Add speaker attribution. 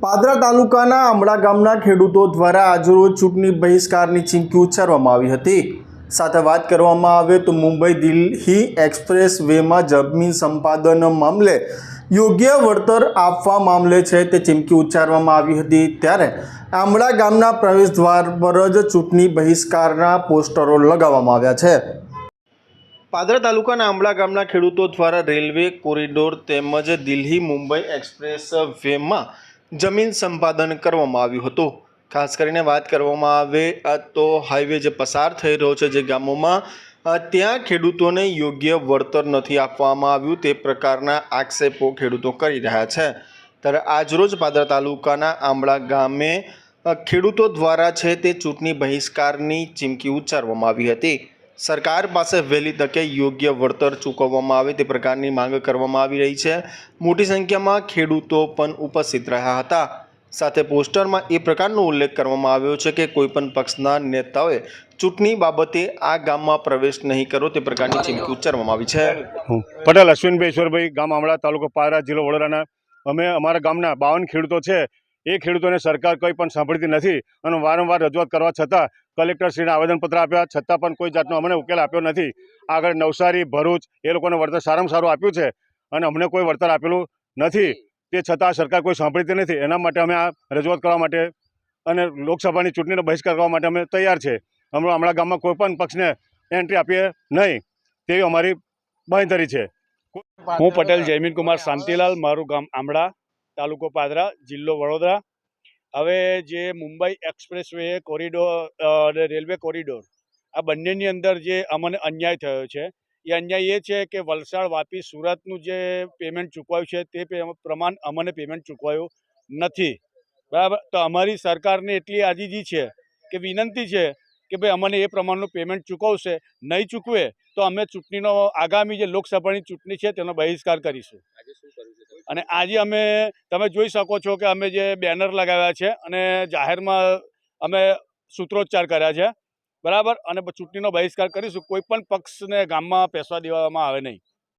Speaker 1: પાદરા તાલુકાના આંબળા ગામના ખેડૂતો દ્વારા આજરોજ ચૂંટણી બહિષ્કારની ચીમકી ઉચ્ચારવામાં આવી હતી. સાથે વાત કરવામાં આવે તો મુંબઈ દિલ્હી એક્સપ્રેસ વેમાં જમીન સંપાદન મામલે યોગ્ય વળતર આપવા મામલે છે તે ચીમકી ઉચ્ચારવામાં આવી હતી. ત્યારે આંબળા ગામના પ્રવેશદ્વાર પર જ ચૂંટણી બહિષ્કારના પોસ્ટરો લગાવવામાં આવ્યા છે. પાદરા તાલુકાના આંબળા ગામના ખેડૂતો દ્વારા રેલવે કોરિડોર તેમજ દિલ્હી મુંબઈ એક્સપ્રેસ વેમાં જમીન સંપાદન કરવામાં આવ્યું હતું. ખાસ કરીને વાત કરવામાં આવે તો હાઈવે જે પસાર થઈ રહ્યો છે જે ગામોમાં ત્યાં ખેડૂતોને યોગ્ય વળતર નથી આપવામાં આવ્યું. તે પ્રકારના આક્ષેપો ખેડૂતો કરી રહ્યા છે. ત્યારે આજરોજ પાદરા તાલુકાના આંબળા ગામે ખેડૂતો દ્વારા છે તે ચૂંટણી બહિષ્કારની ચીમકી ઉચ્ચારવામાં આવી હતી. સરકાર પાસે વહેલી તકે યોગ્ય વળતર ચૂકવવામાં આવે તે પ્રકારની માંગ કરવામાં આવી રહી છે. મોટી સંખ્યામાં ખેડૂતો પણ ઉપસ્થિત રહ્યા હતા. સાથે પોસ્ટરમાં એ પ્રકારનો ઉલ્લેખ કરવામાં આવ્યો છે કે કોઈપણ પક્ષના નેતાઓએ ચૂંટણી બાબતે આ ગામમાં પ્રવેશ નહીં કરો તે પ્રકારની ચીમકી ઉચ્ચારવામાં આવી છે.
Speaker 2: પટેલ અશ્વિનભાઈ ઈશ્વરભાઈ, ગામ આમળા તાલુકો પારા જિલ્લો વડોદરાના. અમે અમારા ગામના બાવન ખેડૂતો છે. એ ખેડૂતોને સરકાર કંઈ પણ સાંભળતી નથી અને વારંવાર રજૂઆત કરવા છતાં કલેક્ટરશ્રીને આવેદનપત્ર આપ્યા, છતાં પણ કોઈ જાતનો અમને ઉકેલ આપ્યો નથી. આગળ નવસારી, ભરૂચ એ લોકોને વળતર સારામાં સારું આપ્યું છે અને અમને કોઈ વળતર આપેલું નથી. તે છતાં સરકાર કોઈ સાંભળતી નથી. એના માટે અમે આ રજૂઆત કરવા માટે અને લોકસભાની ચૂંટણીનો બહિષ્કાર કરવા માટે અમે તૈયાર છે. હમણાં હમણાં ગામમાં કોઈ પણ પક્ષને એન્ટ્રી આપીએ નહીં. તેવી અમારી બાંધરી છે.
Speaker 3: હું પટેલ જયમીન કુમાર શાંતિલાલ, મારું ગામ આંબળા તાલુકો પાદરા, જિલ્લો વડોદરા. હવે જે મુંબઈ એક્સપ્રેસ કોરિડોર અને રેલવે કોરિડોર, આ બંનેની અંદર જે અમને અન્યાય થયો છે, એ અન્યાય એ છે કે વલસાડ વાપી સુરતનું જે પેમેન્ટ ચૂકવાયું છે, તે પ્રમાણ અમને પેમેન્ટ ચૂકવાયું નથી. બરાબર? તો અમારી સરકારને એટલી આજીજી છે કે વિનંતી છે કે ભાઈ અમને એ પ્રમાણનું પેમેન્ટ ચૂકવશે, નહીં ચૂકવે તો અમે ચૂંટણીનો, આગામી જે લોકસભાની ચૂંટણી છે તેનો બહિષ્કાર કરીશું. અને આજે અમે, તમે જોઈ શકો છો કે અમે જે બેનર લગાવ્યા છે અને જાહેરમાં અમે સૂત્રોચ્ચાર કર્યા છે. બરાબર? અને ચૂંટણીનો બહિષ્કાર કરીશું. કોઈ પણ પક્ષને ગામમાં પેસવા દેવામાં આવે નહીં.